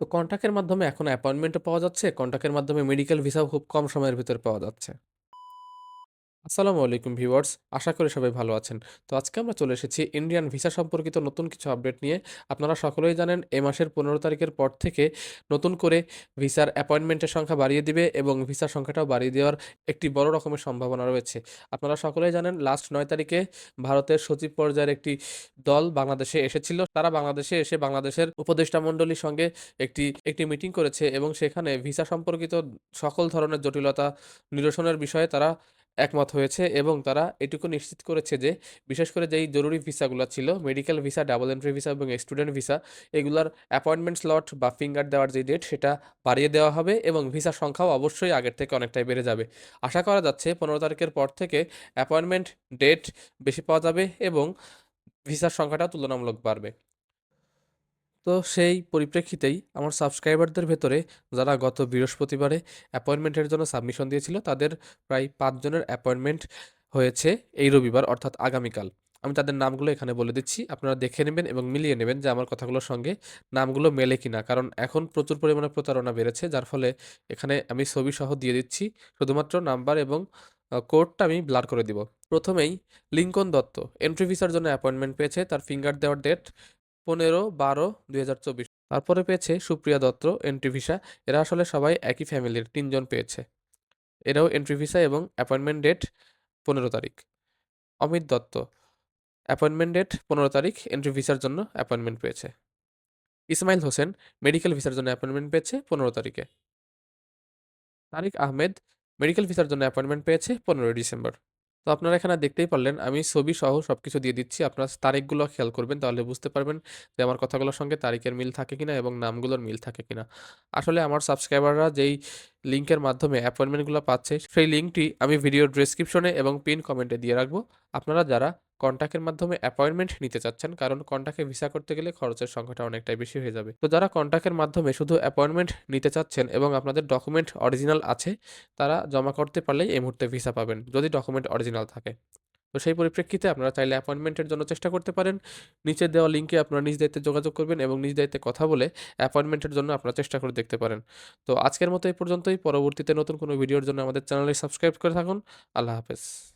তো কন্ট্যাক্টের মাধ্যমে এখন অ্যাপয়েন্টমেন্টও পাওয়া যাচ্ছে, কন্ট্যাক্টের মাধ্যমে মেডিকেল ভিসাও খুব কম সময়ের ভিতরে পাওয়া যাচ্ছে। আসসালামু আলাইকুম ভিউয়ার্স, আশা করি সবাই ভালো আছেন। তো আজকে আমরা চলে এসেছি ইন্ডিয়ান ভিসা সম্পর্কিত নতুন কিছু আপডেট নিয়ে। আপনারা সকলেই জানেন এ মাসের ১৫ তারিখের পর থেকে নতুন করে ভিসার অ্যাপয়েন্টমেন্টের সংখ্যা বাড়িয়ে দিবে এবং ভিসার সংখ্যাটাও বাড়িয়ে দেওয়ার একটি বড় রকমের সম্ভাবনা রয়েছে। আপনারা সকলেই জানেন লাস্ট নয় তারিখে ভারতের সচিব পর্যায়ের একটি দল বাংলাদেশে এসেছিল। তারা বাংলাদেশে এসে বাংলাদেশের উপদেষ্টা মণ্ডলীর সঙ্গে একটি একটি মিটিং করেছে এবং সেখানে ভিসা সম্পর্কিত সকল ধরনের জটিলতা নিরসনের বিষয়ে তারা একমত হয়েছে এবং তারা এটুকু নিশ্চিত করেছে যে বিশেষ করে যেই জরুরি ভিসাগুলো ছিল medical visa, double entry visa এবং স্টুডেন্ট ভিসা এগুলার অ্যাপয়েন্টমেন্ট স্লট বা ফিঙ্গার দেওয়ার যে ডেট সেটা বাড়িয়ে দেওয়া হবে এবং ভিসার সংখ্যাও অবশ্যই আগের থেকে অনেকটাই বেড়ে যাবে। আশা করা যাচ্ছে ১৫ তারিখের পর থেকে অ্যাপয়েন্টমেন্ট ডেট বেশি পাওয়া যাবে এবং ভিসার সংখ্যাটাও তুলনামূলক বাড়বে। তো সেই পরিপ্রেক্ষিতেই আমার সাবস্ক্রাইবারদের ভেতরে যারা গত বৃহস্পতিবারে অ্যাপয়েন্টমেন্টের জন্য সাবমিশন দিয়েছিল, তাদের প্রায় পাঁচজনের অ্যাপয়েন্টমেন্ট হয়েছে এই রবিবার, অর্থাৎ আগামীকাল। আমি তাদের নামগুলো এখানে বলে দিচ্ছি। আপনারা দেখে নেবেন এবং মিলিয়ে নেবেন যে আমার কথাগুলোর সঙ্গে নামগুলো মেলে কিনা। কারণ এখন প্রচুর পরিমাণে প্রতারণা বেড়েছে, যার ফলে এখানে আমি ছবিসহ দিয়ে দিচ্ছি। শুধুমাত্র নাম্বার এবং কোডটা আমি ব্লার করে দিব। প্রথমেই লিঙ্কন দত্ত এন্ট্রি ভিসার জন্য অ্যাপয়েন্টমেন্ট পেয়েছে। তার ফিঙ্গার দেওয়ার ডেট ১৫-১২-২০২৪ তারপরে পেয়েছে সুপ্রিয়া দত্ত, এন্ট্রি ভিসা। এরা আসলে সবাই একই ফ্যামিলির, তিনজন পেয়েছে। এরাও এন্ট্রি ভিসা এবং অ্যাপয়েন্টমেন্ট ডেট ১৫ তারিখ। অমিত দত্ত, অ্যাপয়েন্টমেন্ট ডেট ১৫ তারিখ, এন্ট্রি ভিসার জন্য অ্যাপয়েন্টমেন্ট পেয়েছে। ইসমাইল হোসেন, মেডিকেল ভিসার জন্য অ্যাপয়েন্টমেন্ট পেয়েছে ১৫ তারিখে। তারিক আহমেদ, মেডিকেল ভিসার জন্য অ্যাপয়েন্টমেন্ট পেয়েছে ১৫ ডিসেম্বর। তো আপনারা এখানে দেখতেই পারলেন, আমি ছবি সহ সব কিছু দিয়ে দিচ্ছি। আপনারা তারিখগুলো খেয়াল করবেন, তাহলে বুঝতে পারবেন যে আমার কথাগুলোর সঙ্গে তারিখের মিল থাকে কিনা এবং নামগুলোর মিল থাকে কিনা। আসলে আমার সাবস্ক্রাইবাররা যেই লিঙ্কের মাধ্যমে অ্যাপয়েন্টমেন্টগুলো পাচ্ছে, সেই লিঙ্কটি আমি ভিডিও ডেসক্রিপশনে এবং পিন কমেন্টে দিয়ে রাখব। আপনারা যারা কন্ট্যাক্টের মাধ্যমে অ্যাপয়েন্টমেন্ট নিতে চাচ্ছেন, কারণ কন্ট্যাক্টে ভিসা করতে গেলে খরচের সংখ্যাটা অনেকটাই বেশি হয়ে যাবে। তো যারা কন্ট্যাক্টের মাধ্যমে শুধু অ্যাপয়েন্টমেন্ট নিতে চাচ্ছেন এবং আপনাদের ডকুমেন্ট অরিজিনাল আছে, তারা জমা করতে পারলেই এই মুহূর্তে ভিসা পাবেন, যদি ডকুমেন্ট অরিজিনাল থাকে। তো সেই পরিপ্রেক্ষিতে আপনারা চাইলে অ্যাপয়েন্টমেন্টের জন্য চেষ্টা করতে পারেন। নিচে দেওয়া লিংকে আপনারা নিজ দায়িত্বে যোগাযোগ করবেন এবং নিজ দায়িত্বে কথা বলে অ্যাপয়েন্টমেন্টের জন্য আপনারা চেষ্টা করে দেখতে পারেন। তো আজকের মতো এই পর্যন্তই। পরবর্তীতে নতুন কোনো ভিডিওর জন্য আমাদের চ্যানেলে সাবস্ক্রাইব করে থাকুন। আল্লাহ হাফেজ।